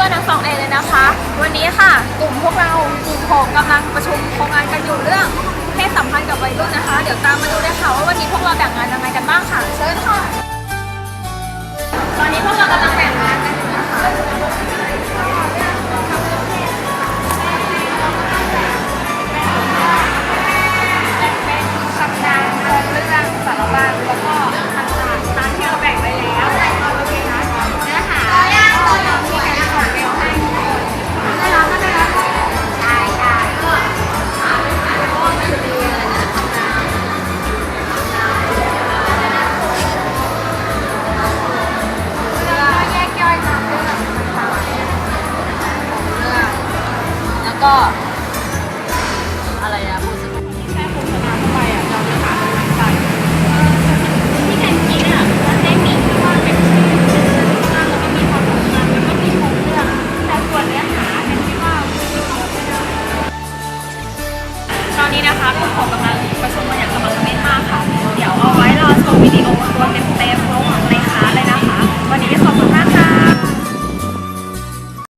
พื่อนๆทั้งสองเอเลยนะคะ วันนี้ค่ะกลุ่มพวกเรากลุ่มหกกำลังประชุมโครงงานกันอยู่เรื่องเพศสัมพันธ์กับวัยรุ่นนะคะ เดี๋ยวตามมาดูได้ค่ะว่าวันนี้พวกเราแบ่งงานยังไงกันบ้างค่ะเชิญค่ะ ก็ อะไรอะพูดสิแค่โฆษณาเข้าไปอะเราจะหาตรงไหนไปที่แทนจริงอะมันได้มีที่ว่าเป็นชื่อแล้วก็มีความสำคัญแล้วก็มีโครงเรื่องแต่ส่วนเนื้อหาเป็นที่ว่าตอนนี้นะคะพวกผมกำลังประชุมกัน